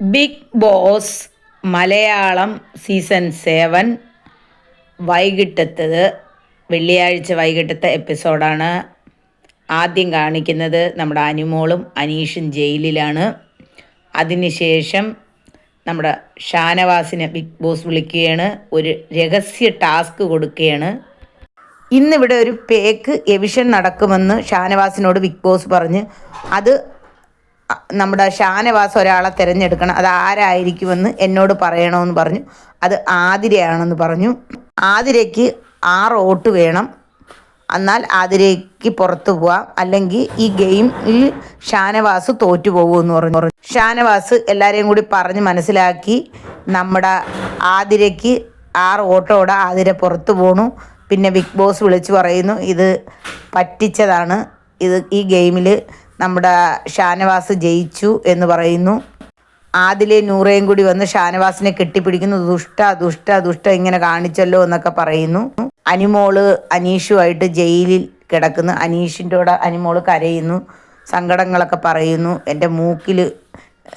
Big boss Malayalam season seven വൈകിട്ടത്തത് വെള്ളിയാഴ്ച വൈകിട്ടത്തെ എപ്പിസോഡാണ് ആദ്യം കാണിക്കുന്നത്. നമ്മുടെ അനുമോളും അനീഷും ജയിലിലാണ്. അതിനുശേഷം നമ്മുടെ ഷാനവാസിനെ ബിഗ് ബോസ് വിളിക്കുകയാണ്. ഒരു രഹസ്യ ടാസ്ക് കൊടുക്കുകയാണ്. ഇന്നിവിടെ ഒരു പേക്ക് എവിഷൻ നടക്കുമെന്ന് ഷാനവാസിനോട് ബിഗ് ബോസ് പറഞ്ഞ് അത് നമ്മുടെ ഷാനവാസ് ഒരാളെ തിരഞ്ഞെടുക്കണം. അത് ആരായിരിക്കുമെന്ന് എന്നോട് പറയണമെന്ന് പറഞ്ഞു. അത് ആതിരയാണെന്ന് പറഞ്ഞു. ആതിരയ്ക്ക് ആറ് വോട്ട് വേണം. എന്നാൽ ആതിരയ്ക്ക് പുറത്തു പോവാം. അല്ലെങ്കിൽ ഈ ഗെയിമിൽ ഷാനവാസ് തോറ്റു പോകുമെന്ന് പറഞ്ഞു. ഷാനവാസ് എല്ലാവരെയും കൂടി പറഞ്ഞ് മനസ്സിലാക്കി നമ്മുടെ ആതിരയ്ക്ക് ആറ് വോട്ടോടെ ആതിര പുറത്തു പോണു. പിന്നെ ബിഗ് ബോസ് വിളിച്ച് പറയുന്നു ഇത് പറ്റിച്ചതാണ്. ഇത് ഈ ഗെയിമിൽ നമ്മുടെ ഷാനവാസ് ജയിച്ചു എന്ന് പറയുന്നു. ആദിലെ നൂറേയും കൂടി വന്ന് ഷാനവാസിനെ കെട്ടിപ്പിടിക്കുന്നു. ദുഷ്ട ദുഷ്ട ദുഷ്ട ഇങ്ങനെ കാണിച്ചല്ലോ എന്നൊക്കെ പറയുന്നു. അനിമോൾ അനീഷുമായിട്ട് ജയിലിൽ കിടക്കുന്നു. അനീഷിന്റെ കൂടെ അനിമോൾ കരയുന്നു. സങ്കടങ്ങളൊക്കെ പറയുന്നു. എന്റെ മൂക്കിൽ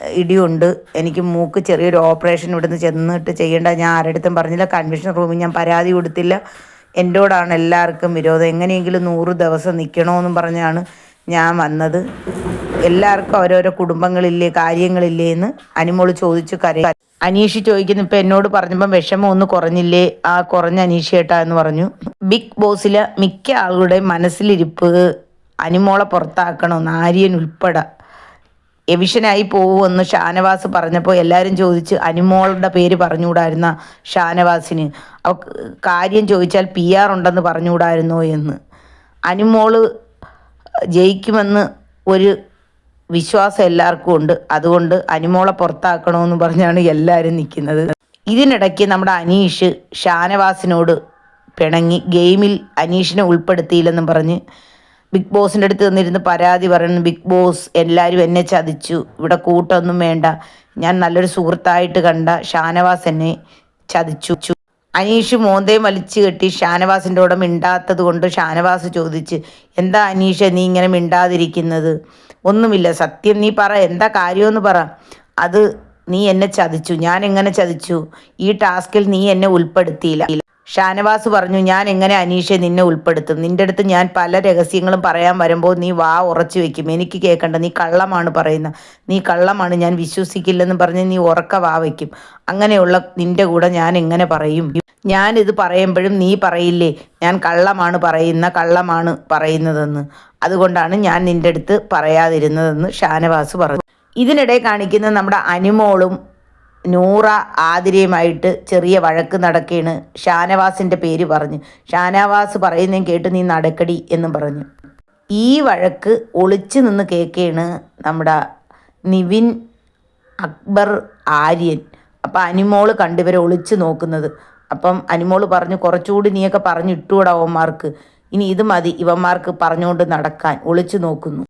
ഇടിയുണ്ട്. എനിക്ക് മൂക്ക് ചെറിയൊരു ഓപ്പറേഷൻ ഇവിടുന്ന് ചെന്നിട്ട് ചെയ്യേണ്ട. ഞാൻ ആരുടെടുത്തും പറഞ്ഞില്ല. കൺവെൻഷൻ റൂമിൽ ഞാൻ പരാതി കൊടുത്തില്ല. എന്റോടാണ് എല്ലാവർക്കും വിരോധം. എങ്ങനെയെങ്കിലും നൂറ് ദിവസം നിൽക്കണമെന്നും പറഞ്ഞാണ് ഞാൻ വന്നത്. എല്ലാവർക്കും ഓരോരോ കുടുംബങ്ങളില്ലേ കാര്യങ്ങളില്ലേ എന്ന് അനിമോൾ ചോദിച്ചു കരയ. അനീഷ് ചോദിക്കുന്നു ഇപ്പം എന്നോട് പറഞ്ഞപ്പം വിഷമം ഒന്ന് കുറഞ്ഞില്ലേ? ആ കുറഞ്ഞ അനീഷേട്ടാ എന്ന് പറഞ്ഞു. ബിഗ് ബോസിലെ മിക്ക ആളുകളുടെ മനസ്സിലിരിപ്പ് അനിമോളെ പുറത്താക്കണമെന്ന് നാരിയൻ ഉൾപ്പെടെ. എവിഷനായി പോകുമെന്ന് ഷാനവാസ് പറഞ്ഞപ്പോൾ എല്ലാവരും ചോദിച്ച് അനിമോളുടെ പേര് പറഞ്ഞുകൂടായിരുന്ന ഷാനവാസിന്. കാര്യം ചോദിച്ചാൽ പി ആർ ഉണ്ടെന്ന് പറഞ്ഞുകൂടായിരുന്നോ എന്ന്. അനിമോൾ ജയിക്കുമെന്ന് ഒരു വിശ്വാസം എല്ലാവർക്കും ഉണ്ട്. അതുകൊണ്ട് അനിമോളെ പുറത്താക്കണമെന്ന് പറഞ്ഞാണ് എല്ലാവരും നിൽക്കുന്നത്. ഇതിനിടയ്ക്ക് നമ്മുടെ അനീഷ് ഷാനവാസിനോട് പിണങ്ങി ഗെയിമിൽ അനീഷിനെ ഉൾപ്പെടുത്തിയില്ലെന്നും പറഞ്ഞ് ബിഗ് ബോസിന്റെ അടുത്ത് നിന്നിരുന്ന് പരാതി പറയുന്നു ബിഗ് ബോസ് എല്ലാവരും എന്നെ ചതിച്ചു ഇവിടെ കൂട്ടൊന്നും വേണ്ട. ഞാൻ നല്ലൊരു സുഹൃത്തായിട്ട് കണ്ട ഷാനവാസ് എന്നെ ചതിച്ചു. അനീഷ് മോന്തയും വലിച്ചു കെട്ടി ഷാനവാസിന്റെ കൂടെ മിണ്ടാത്തത് കൊണ്ട് ഷാനവാസ് ചോദിച്ച് എന്താ അനീഷ നീ ഇങ്ങനെ മിണ്ടാതിരിക്കുന്നത്? ഒന്നുമില്ല സത്യം നീ പറ എന്താ കാര്യമെന്ന് പറ. അത് നീ എന്നെ ചതിച്ചു ഞാൻ എങ്ങനെ ചതിച്ചു? ഈ ടാസ്കിൽ നീ എന്നെ ഉൾപ്പെടുത്തിയില്ല. ഷാനവാസ് പറഞ്ഞു ഞാൻ എങ്ങനെ അനീഷെ നിന്നെ ഉൾപ്പെടുത്തും? നിന്റെ അടുത്ത് ഞാൻ പല രഹസ്യങ്ങളും പറയാൻ വരുമ്പോൾ നീ വാ ഉറച്ചു വെക്കും. എനിക്ക് കേൾക്കണ്ട നീ കള്ളമാണ് പറയുന്നത്. നീ കള്ളമാണ് ഞാൻ വിശ്വസിക്കില്ലെന്ന് പറഞ്ഞ് നീ ഉറക്ക വാ വയ്ക്കും അങ്ങനെയുള്ള നിന്റെ കൂടെ ഞാൻ എങ്ങനെ പറയും? ഞാനിത് പറയുമ്പോഴും നീ പറയില്ലേ? ഞാൻ കള്ളമാണ് പറയുന്ന കള്ളമാണ് പറയുന്നതെന്ന്. അതുകൊണ്ടാണ് ഞാൻ നിന്റെ അടുത്ത് പറയാതിരുന്നതെന്ന് ഷാനവാസ് പറഞ്ഞു. ഇതിനിടെ കാണിക്കുന്ന നമ്മുടെ അനുമോളും നൂറ ആതിരയുമായിട്ട് ചെറിയ വഴക്ക് നടക്കുകയാണ് ഷാനവാസിന്റെ പേര് പറഞ്ഞ്. ഷാനവാസ് പറയുന്നതും കേട്ട് നീ നടക്കടി എന്നും പറഞ്ഞു. ഈ വഴക്ക് ഒളിച്ചു നിന്ന് കേൾക്കുകയാണ് നമ്മുടെ നിവിൻ അക്ബർ ആര്യൻ. അപ്പം അനിമോൾ കണ്ടിവരെ ഒളിച്ചു നോക്കുന്നത്. അപ്പം അനിമോൾ പറഞ്ഞു കുറച്ചുകൂടി നീയൊക്കെ പറഞ്ഞു ഓന്മാർക്ക്. ഇനി ഇത് മതി ഇവന്മാർക്ക് പറഞ്ഞുകൊണ്ട് നടക്കാൻ. ഒളിച്ചു നോക്കുന്നു.